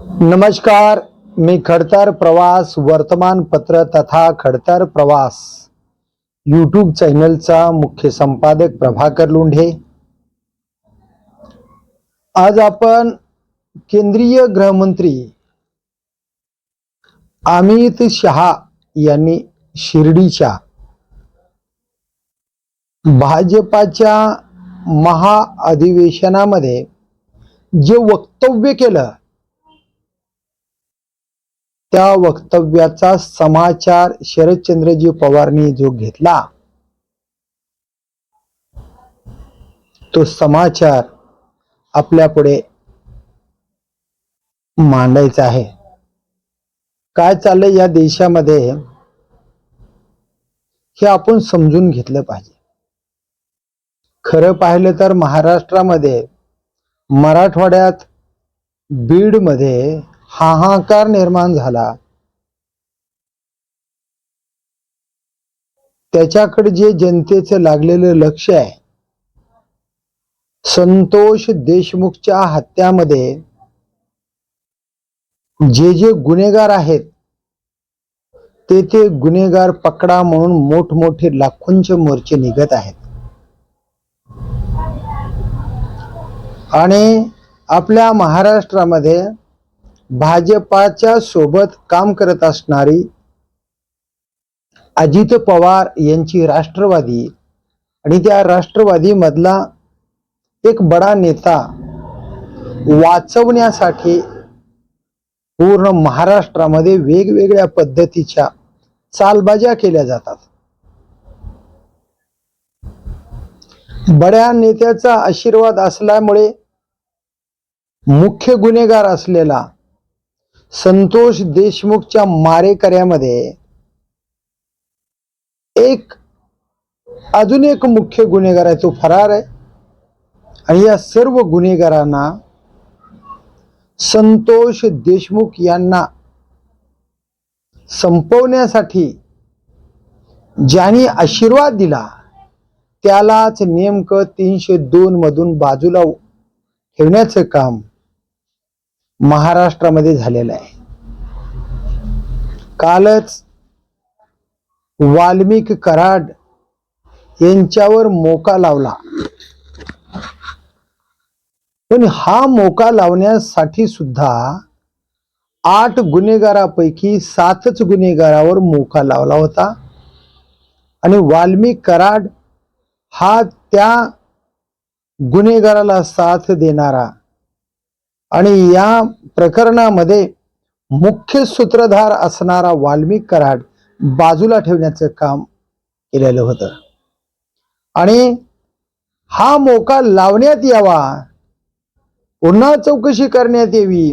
नमस्कार मी खडतर प्रवास वर्तमानपत्र तथा खडतर प्रवास. यूट्यूब चॅनलचा मुख्य संपादक प्रभाकर लोंढे. आज आपण केंद्रीय गृहमंत्री अमित शहा यांनी शिर्डीच्या भाजपाच्या महाअधिवेशनामध्ये जे वक्तव्य केलं त्या वक्तव्याचा समाचार शरदचंद्रजी पवारनी जो घेतला तो समाचार आपल्या पुढे मांडायचा आहे. काय चाललंय या देशामध्ये हे आपण समजून घेतलं पाहिजे. खरं पाहिलं तर महाराष्ट्रामध्ये मराठवाड्यात बीडमध्ये हाहाकार निर्माण झाला. त्याच्याकडे जे जनतेचं लागलेलं लक्ष आहे संतोष देशमुखच्या हत्यामध्ये जे जे गुन्हेगार आहेत ते ते गुन्हेगार पकडा म्हणून मोठमोठे लाखोंचे मोर्चे निघत आहेत. आणि आपल्या महाराष्ट्रामध्ये भाजपाच्या सोबत काम करत असणारी अजित पवार यांची राष्ट्रवादी. आणि त्या राष्ट्रवादी मधला एक बडा नेता वाचवण्यासाठी पूर्ण महाराष्ट्रामध्ये वेगवेगळ्या पद्धतीच्या चालबाज्या केल्या जातात. बड्या नेत्याचा आशीर्वाद असल्यामुळे मुख्य गुन्हेगार असलेला संतोष देशमुखच्या मारेकऱ्यामध्ये एक अजून एक मुख्य गुन्हेगार आहे तो फरार आहे. आणि या सर्व गुन्हेगारांना संतोष देशमुख यांना संपवण्यासाठी ज्यांनी आशीर्वाद दिला त्यालाच नेमकं तीनशे दोन मधून बाजूला ठेवण्याचं काम महाराष्ट्रामध्ये झालेला आहे. कालच वाल्मिक कराड यांच्यावर मोका लावला. पण हा मोका लावण्यासाठी सुद्धा आठ गुन्हेगारापैकी सातच गुन्हेगारावर मोका लावला होता. आणि वाल्मिक कराड हा त्या गुन्हेगाराला साथ देणारा आणि या प्रकरणामध्ये मुख्य सूत्रधार असणारा वाल्मिक कराड बाजूला ठेवण्याचं काम केलेलं होतं. आणि हा मोका लावण्यात यावा पुन्हा चौकशी करण्यात यावी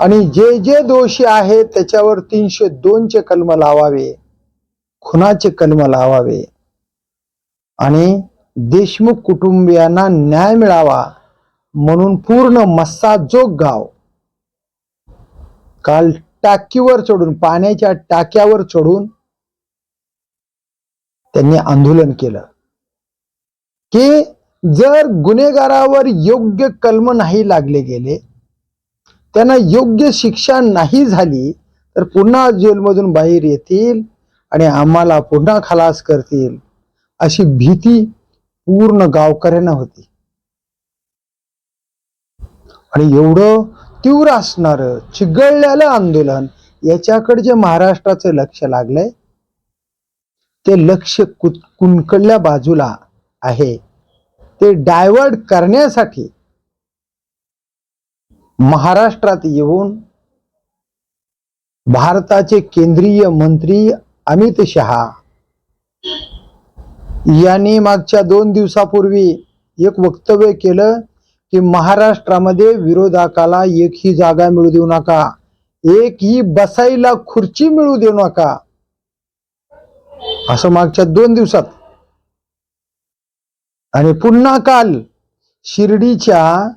आणि जे जे दोषी आहेत त्याच्यावर तीनशे दोनचे कलम लावावे खुनाचे कलम लावावे आणि देशमुख कुटुंबियांना न्याय मिळावा. म्हणून पूर्ण मस्साजोग गाव. काल टाकीवर चढून पाण्याच्या टाक्यावर चढून त्यांनी आंदोलन केलं. की जर गुन्हेगारावर योग्य कलम नाही लागले गेले त्यांना योग्य शिक्षा नाही झाली तर पुन्हा जेलमधून बाहेर येतील आणि आम्हाला पुन्हा खलास करतील अशी भीती पूर्ण गावकऱ्यांना होती. आणि एवढं तीव्र असणार चिघळलेलं आंदोलन याच्याकडे जे महाराष्ट्राचं लक्ष लागलंय ते लक्ष कु कुणकडल्या बाजूला आहे ते डायव्हर्ट करण्यासाठी महाराष्ट्रात येऊन भारताचे केंद्रीय मंत्री अमित शहा यांनी मागच्या दोन दिवसापूर्वी एक वक्तव्य केलं की महाराष्ट्रामध्ये विरोधकाला एकही जागा मिळू देऊ नका. एक ही बसायला खुर्ची मिळू देऊ नका. असं मागच्या दोन दिवसात. आणि पुन्हा काल शिर्डीच्या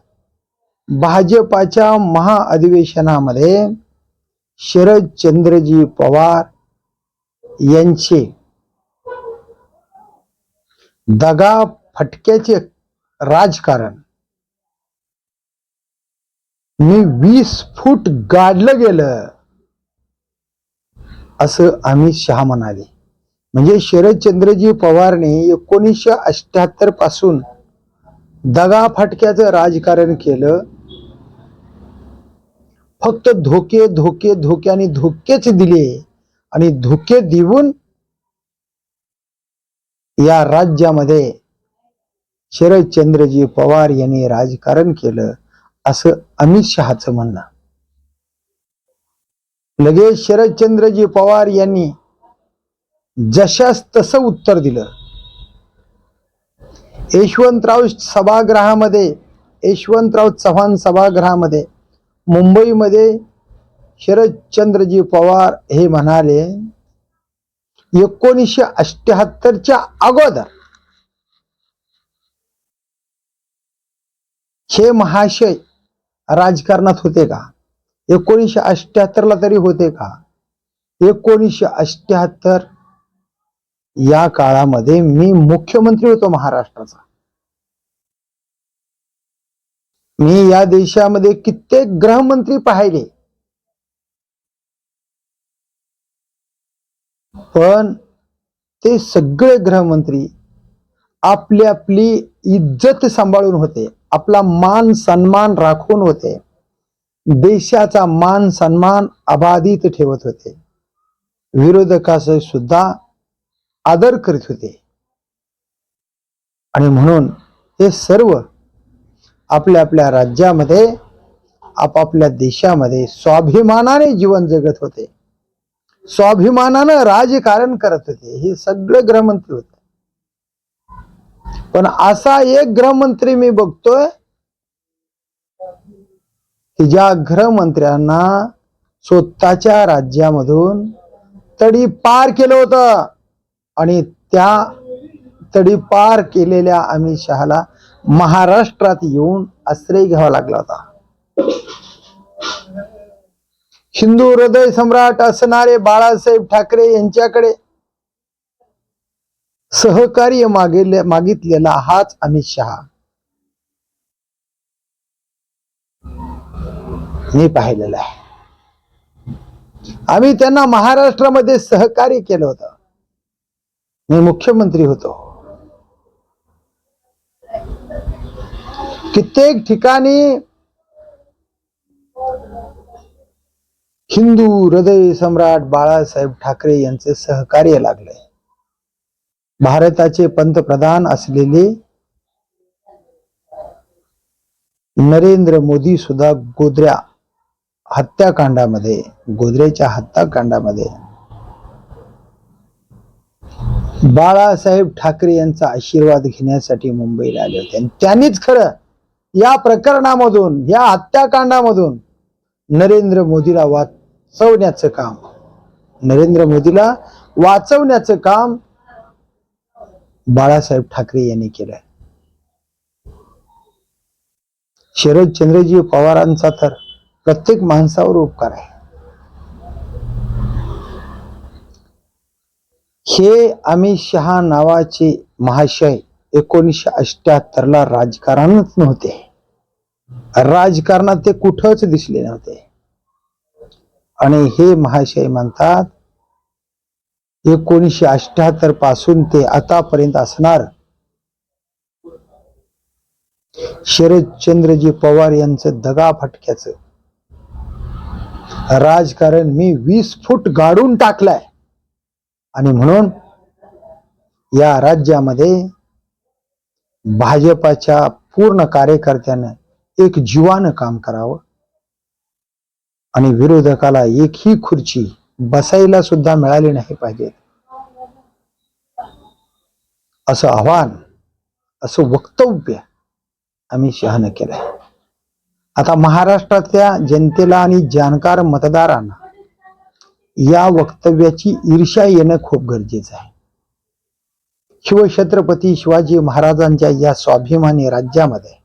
भाजपाच्या महाअधिवेशनामध्ये शरद चंद्रजी पवार यांचे दगा फटक्याचे राजकारण मी वीस फूट गाडलं गेलं. असं अमित शहा म्हणाले. म्हणजे शरदचंद्रजी पवारने एकोणीसशे अठ्याहत्तरपासून दगा फटक्याचं राजकारण केलं. फक्त धोके धोके धोके आणि धोकेच दिले. आणि धोके देऊन या राज्यामध्ये शरदचंद्रजी पवार यांनी राजकारण केलं. असं अमित शहाचं म्हणणं. लगेच शरदचंद्रजी पवार यांनी जशास तसं उत्तर दिलं. यशवंतराव सभागृहामध्ये यशवंतराव चव्हाण सभागृहामध्ये मुंबईमध्ये शरदचंद्रजी पवार हे म्हणाले एकोणीसशे अष्ट्याहत्तरच्या अगोदर हे महाशय राजकारणात होते का? एकोणीसशे अष्ट्याहत्तरला तरी होते का? एकोणीसशे अष्ट्याहत्तर या काळामध्ये मी मुख्यमंत्री होतो महाराष्ट्राचा. मी या देशामध्ये कित्येक गृहमंत्री पाहिले. पण ते सगळे गृहमंत्री आपली आपली इज्जत सांभाळून होते. आपला मान सन्मान राखून होते. देशाचा मान सन्मान अबाधित ठेवत होते. विरोधकास सुद्धा आदर करीत होते. आणि म्हणून हे सर्व आपल्या आपल्या राज्यामध्ये आपापल्या देशामध्ये स्वाभिमानाने जीवन जगत होते. स्वाभिमानानं राजकारण करत होते. हे सगळं गृहमंत्री होते. पण असा एक गृहमंत्री मी बघतोय की ज्या गृहमंत्र्यांना स्वतःच्या राज्यामधून तडी पार केलं होतं. आणि त्या तडी पार केलेल्या अमित शहाला महाराष्ट्रात येऊन आश्रय घ्यावा लागला होता. हिंदू हृदय सम्राट असणारे बाळासाहेब ठाकरे यांच्याकडे सहकार्य मागितले मागितलेला हाच अमित शहा. मी पाहिलेलं आहे. आम्ही त्यांना महाराष्ट्रामध्ये सहकार्य केलं होतं. मी मुख्यमंत्री होतो. कित्येक ठिकाणी हिंदू हृदय सम्राट बाळासाहेब ठाकरे यांचे सहकार्य लागले. भारताचे पंतप्रधान असलेले नरेंद्र मोदी सुद्धा गोद्र्या हत्याकांडामध्ये गोद्रेच्या हत्याकांडामध्ये. बाळासाहेब ठाकरे यांचा आशीर्वाद घेण्यासाठी मुंबईला आले होते. आणि त्यांनीच खरं या प्रकरणामधून या हत्याकांडामधून नरेंद्र मोदीला वाचवण्याचं काम नरेंद्र मोदीला वाचवण्याचं काम बाळासाहेब ठाकरे यांनी केलंय. शरदचंद्रजी पवारांचा तर प्रत्येक माणसावर उपकार आहे. हे अमित शहा नावाचे महाशय एकोणीसशे अठ्याहत्तर ला राजकारणच नव्हते. राजकारणात ते कुठंच दिसले नव्हते. आणि हे महाशय म्हणतात एकोणीसशे अठ्याहत्तरपासून ते आतापर्यंत असणार शरदचंद्रजी पवार यांचं दगा फटक्याचं. राजकारण मी वीस फूट गाडून टाकलाय. आणि म्हणून या राज्यामध्ये भाजपाच्या पूर्ण कार्यकर्त्यानं एक जीवानं काम करावं. आणि विरोधकाला एकही खुर्ची बसायला सुद्धा मिळाली नाही पाहिजे. असं आव्हान असं वक्तव्य आम्ही शहानं केलंय. आता महाराष्ट्रातल्या जनतेला आणि जाणकार मतदारांना या वक्तव्याची ईर्ष्या येणं खूप गरजेचं आहे. शिवछत्रपती शिवाजी महाराजांच्या या स्वाभिमानी राज्यामध्ये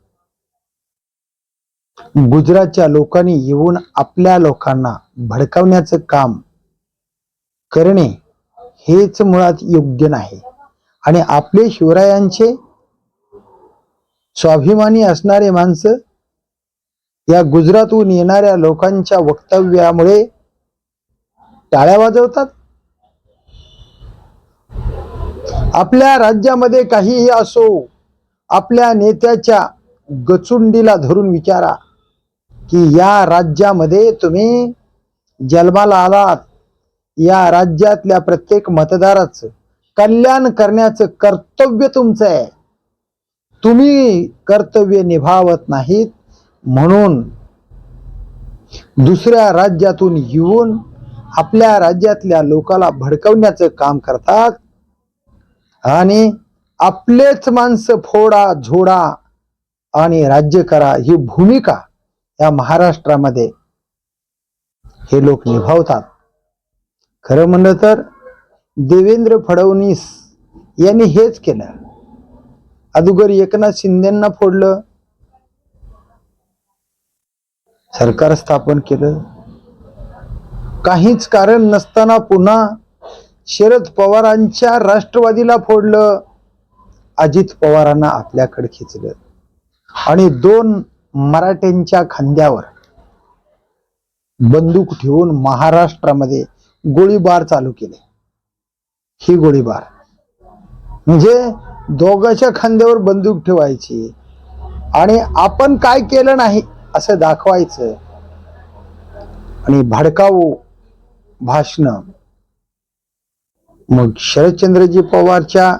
गुजरातच्या लोकांनी येऊन आपल्या लोकांना भडकावण्याचं काम करणे हेच मुळात योग्य नाही. आणि आपले शिवरायांचे स्वाभिमानी असणारे माणसं या गुजरातहून येणाऱ्या लोकांच्या वक्तव्यामुळे टाळ्या वाजवतात? आपल्या राज्यामध्ये काहीही असो आपल्या नेत्याच्या गचुंडीला धरून विचारा की या राज्यामध्ये तुम्ही जन्माला आलात. या राज्यातल्या प्रत्येक मतदाराचं कल्याण करण्याचं कर्तव्य तुमचं आहे. तुम्ही कर्तव्य निभावत नाहीत म्हणून दुसऱ्या राज्यातून येऊन आपल्या राज्यातल्या लोकाला भडकवण्याचं काम करतात आणि आपलेच माणसं फोडा झोडा आणि राज्य करा ही भूमिका या महाराष्ट्रामध्ये हे लोक निभावतात. खरं म्हणलं तर देवेंद्र फडणवीस यांनी हेच केलं. अदुगर एकनाथ शिंदेंना फोडलं. सरकार स्थापन केलं. काहीच कारण नसताना पुन्हा शरद पवारांच्या राष्ट्रवादीला फोडलं. अजित पवारांना आपल्याकडे खेचलं. आणि दोन मराठ्यांच्या खांद्यावर बंदूक ठेवून महाराष्ट्रामध्ये गोळीबार चालू केले. ही गोळीबार. म्हणजे दोघांच्या खांद्यावर बंदूक ठेवायची आणि आपण काय केलं नाही असं दाखवायचं. आणि भडकावू भाषण. मग शरदचंद्रजी पवारच्या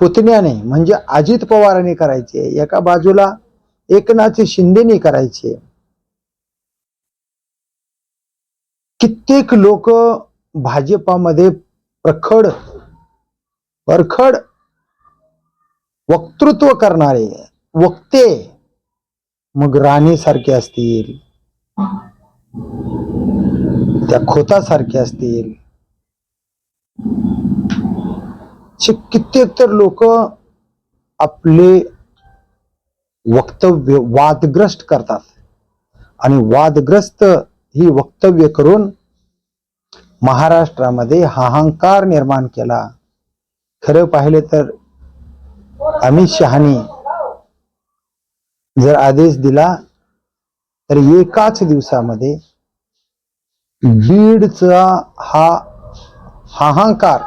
पुतण्याने म्हणजे अजित पवारांनी करायचे. एका बाजूला एकनाथ शिंदेनी करायचे. कित्येक लोक भाजपामध्ये प्रखड परखड वक्तृत्व करणारे वक्ते मग राणी सारखे असतील त्या खोतासारखे असतील. कित्येक तर लोक आपले वक्तव्य वादग्रस्त करतात. आणि वादग्रस्त ही वक्तव्य करून महाराष्ट्रामध्ये हाहाकार निर्माण केला. खरं पाहिलं तर अमित शहानी जर आदेश दिला तर एकाच दिवसामध्ये बीडचा हा हाहाकार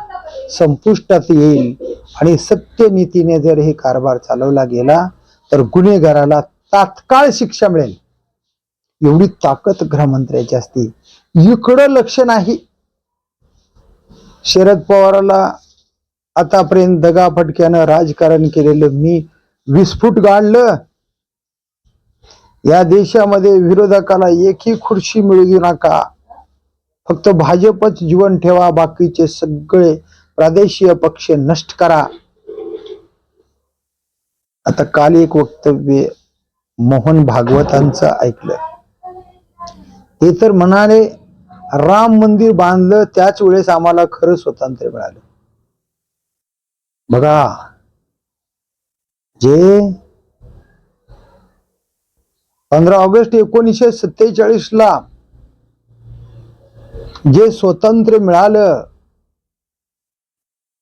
संपुष्टात येईल आणि सत्यनीतीने जर हे कारभार चालवला गेला तर गुन्हेगाराला तात्काळ शिक्षा मिळेल. एवढी ताकद गृहमंत्र्याची असते. इकडं लक्ष नाही. शरद पवाराला आतापर्यंत दगाफटक्यानं राजकारण केलेलं मी विस्फुट गाडलं. या देशामध्ये विरोधकाला एकही खुर्ची मिळू नका. फक्त भाजपच जीवन ठेवा बाकीचे सगळे प्रादेशिक पक्ष नष्ट करा. आता काल एक वक्तव्य मोहन भागवतांचं ऐकलं. ते तर म्हणाले राम मंदिर बांधलं त्याच वेळेस आम्हाला खरं स्वातंत्र्य मिळालं. बघा जे पंधरा ऑगस्ट एकोणीसशे सत्तेचाळीस ला जे स्वातंत्र्य मिळालं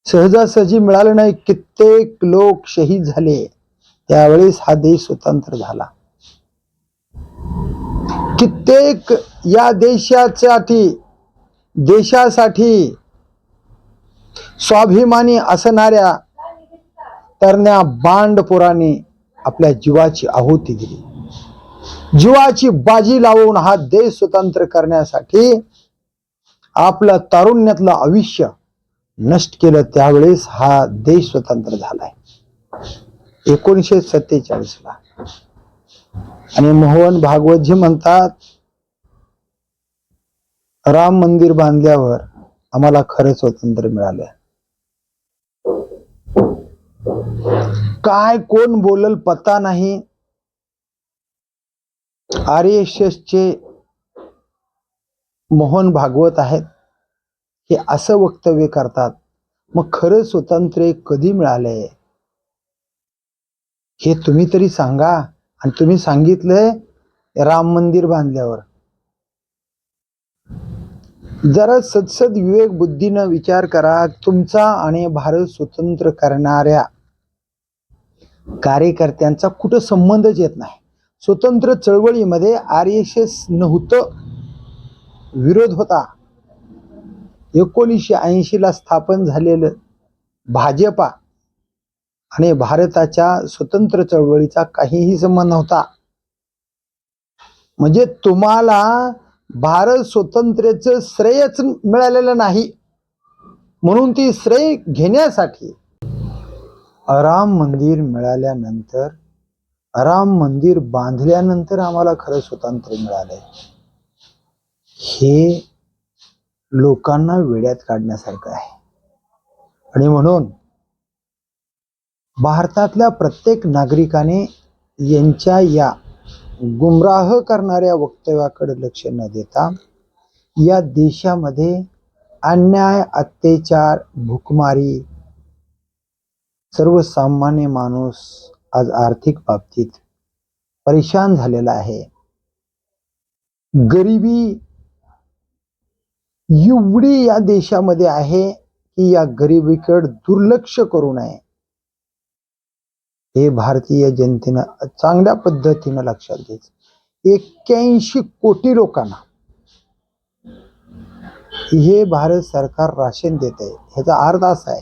सहजासहजी मिळालं नाही कित्येक लोक शहीद झाले. त्यावेळेस हा देश स्वतंत्र झाला. कित्येक या देशासाठी देशासाठी स्वाभिमानी असणाऱ्या तरण्या बांडपुराने आपल्या जीवाची आहुती दिली. जीवाची बाजी लावून हा देश स्वतंत्र करण्यासाठी आपलं तारुण्यातलं आयुष्य नष्ट केलं त्यावेळेस हा देश स्वतंत्र झालाय. एकोणीसशे सत्तेचाळीस ला आणि मोहन भागवत जी म्हणतात राम मंदिर बांधल्यावर आम्हाला खरे स्वातंत्र्य मिळालं. काय कोण बोलल पत्ता नाही. आर एस चे मोहन भागवत आहेत हे असं वक्तव्य करतात मग खरं स्वातंत्र्य कधी मिळालंय? हे तुम्ही तरी सांगा. आणि तुम्ही सांगितलंय राम मंदिर बांधल्यावर. जरा सदसद विवेक बुद्धीनं विचार करा तुमचा आणि भारत स्वतंत्र करणाऱ्या कार्यकर्त्यांचा कुठं संबंधच येत नाही. स्वतंत्र चळवळीमध्ये आर एस एस नव्हतं विरोध होता. एकोणीसशे ऐंशीला स्थापन झालेलं भाजपा आणि भारताच्या स्वतंत्र चळवळीचा काहीही संबंध नव्हता. म्हणजे तुम्हाला भारत स्वतंत्रच श्रेयच मिळालेलं नाही. म्हणून ती श्रेय घेण्यासाठी राम मंदिर मिळाल्यानंतर राम मंदिर बांधल्यानंतर आम्हाला खरं स्वातंत्र्य मिळालंय. हे लोकांना वेड्यात काढण्यासारखं आहे. आणि म्हणून भारतातल्या प्रत्येक नागरिकाने यांच्या या गुमराह करणाऱ्या वक्तव्याकडे लक्ष न देता या देशामध्ये अन्याय अत्याचार भूकमारी सर्वसामान्य माणूस आज आर्थिक बाबतीत परेशान झालेला आहे. गरिबी एवढी या देशामध्ये आहे की या गरिबीकडे दुर्लक्ष करू नये. हे भारतीय जनतेनं चांगल्या पद्धतीनं लक्षात घ्यायचं. एक्क्याऐंशी कोटी लोकांना हे भारत सरकार राशन देत आहे. ह्याचा अर्थ असा आहे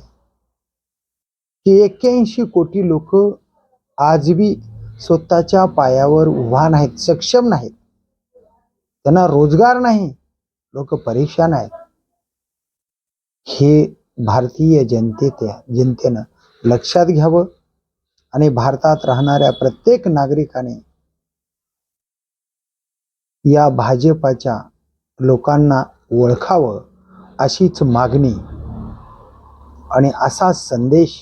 की एक्क्याऐंशी कोटी लोक आजबी स्वतःच्या पायावर उभा नाहीत सक्षम नाहीत. त्यांना रोजगार नाही लोक परेशान आहेत हे भारतीय जनते जनतेनं लक्षात घ्यावं. आणि भारतात राहणाऱ्या प्रत्येक नागरिकाने या भाजपाच्या लोकांना ओळखावं अशीच मागणी आणि असा संदेश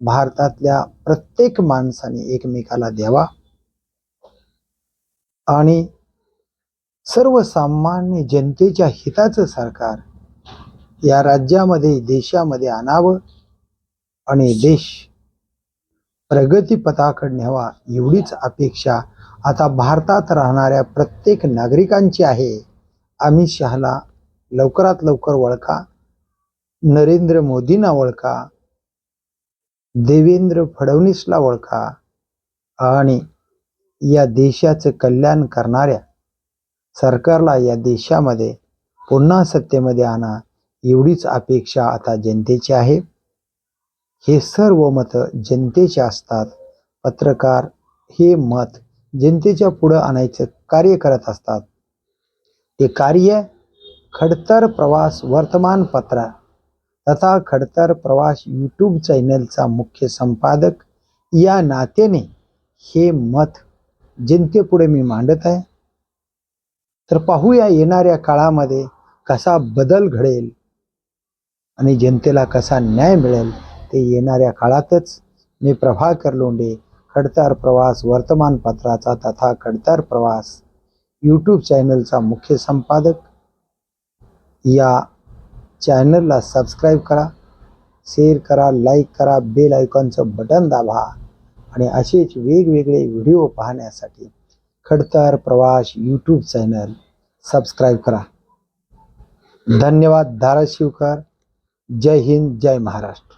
भारतातल्या प्रत्येक माणसाने एकमेकाला द्यावा आणि सर्वसामान्य जनतेच्या हिताचं सरकार या राज्यामध्ये देशामध्ये आणावं आणि देश प्रगतीपथाकडे न्यावा एवढीच अपेक्षा आता भारतात राहणाऱ्या प्रत्येक नागरिकांची आहे. अमित शहाला लवकरात लवकर ओळखा नरेंद्र मोदींना ओळखा देवेंद्र फडणवीसला ओळखा आणि या देशाचं कल्याण करणाऱ्या सरकारला या देशामध्ये पुन्हा सत्तेमध्ये आणा एवढीच अपेक्षा आता जनतेची आहे. हे सर्व मतं जनतेचे असतात. पत्रकार हे मत जनतेच्या पुढं आणायचं कार्य करत असतात. ते कार्य खडतर प्रवास वर्तमानपत्र तथा खडतर प्रवास यूट्यूब चॅनलचा मुख्य संपादक या नात्याने हे मत जनतेपुढे मी मांडत आहे. तर पाहूया येणाऱ्या काळामध्ये कसा बदल घडेल आणि जनतेला कसा न्याय मिळेल. ते येणाऱ्या काळातच मी प्रभाकर लोंढे खडतर प्रवास वर्तमानपत्राचा तथा खडतर प्रवास यूट्यूब चॅनलचा मुख्य संपादक. या चॅनलला सबस्क्राईब करा शेअर करा लाईक करा बेल आयकॉनचं बटन दाबा आणि असेच वेगवेगळे व्हिडिओ पाहण्यासाठी खडतर प्रवास यूट्यूब चॅनल सबस्क्राईब करा. धन्यवाद धाराशिवकर. जय हिंद जय महाराष्ट्र.